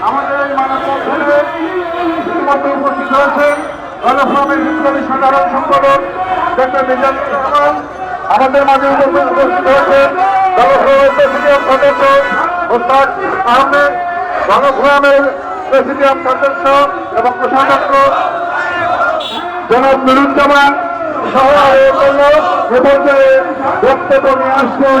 আমাদের মাঝে উপস্থিত রয়েছেন গণফ্রামের প্রেসিডিয়াম সদস্য মোস্তাক আহমেদ, গণফ্রামের প্রেসিডিয়াম সদস্য এবং প্রশাসক জনক বিরুদ্ধমান সহ এ পর্যায়ে বক্তব্য নিয়ে আসছেন।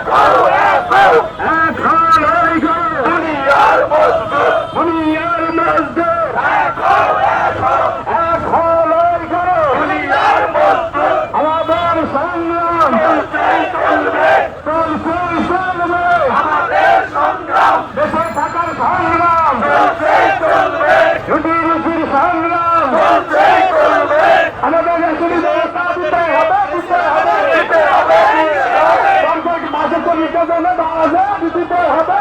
এক এক হ্যাঁ, জন্য দাঁড়াবে দিতে হবে।